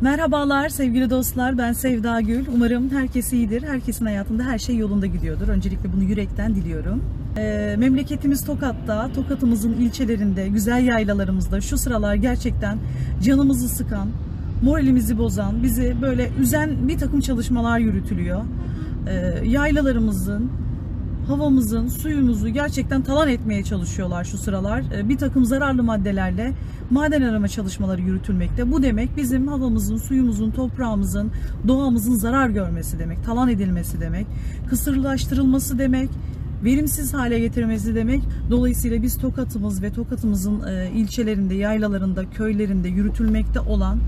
Merhabalar sevgili dostlar ben Sevda Gül. Umarım herkes iyidir. Herkesin hayatında her şey yolunda gidiyordur. Öncelikle bunu yürekten diliyorum. Ee, memleketimiz Tokat'ta, Tokat'ımızın ilçelerinde, güzel yaylalarımızda şu sıralar gerçekten canımızı sıkan, moralimizi bozan, bizi böyle üzen bir takım çalışmalar yürütülüyor. Ee, yaylalarımızın, havamızın, suyumuzu gerçekten talan etmeye çalışıyorlar şu sıralar. Ee, Bir takım zararlı maddelerle maden arama çalışmaları yürütülmekte. Bu demek bizim havamızın, suyumuzun, toprağımızın, doğamızın zarar görmesi demek, talan edilmesi demek, kısırlaştırılması demek, verimsiz hale getirmesi demek. Dolayısıyla biz Tokat'ımız ve Tokat'ımızın e, ilçelerinde, yaylalarında, köylerinde yürütülmekte olan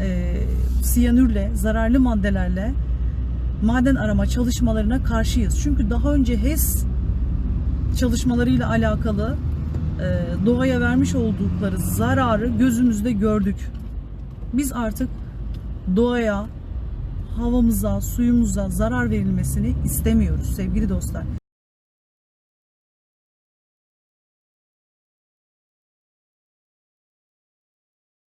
e, siyanürle, zararlı maddelerle maden arama çalışmalarına karşıyız. Çünkü daha önce HES çalışmalarıyla alakalı e, doğaya vermiş oldukları zararı gözümüzde gördük. Biz artık doğaya, havamıza, suyumuza zarar verilmesini istemiyoruz sevgili dostlar.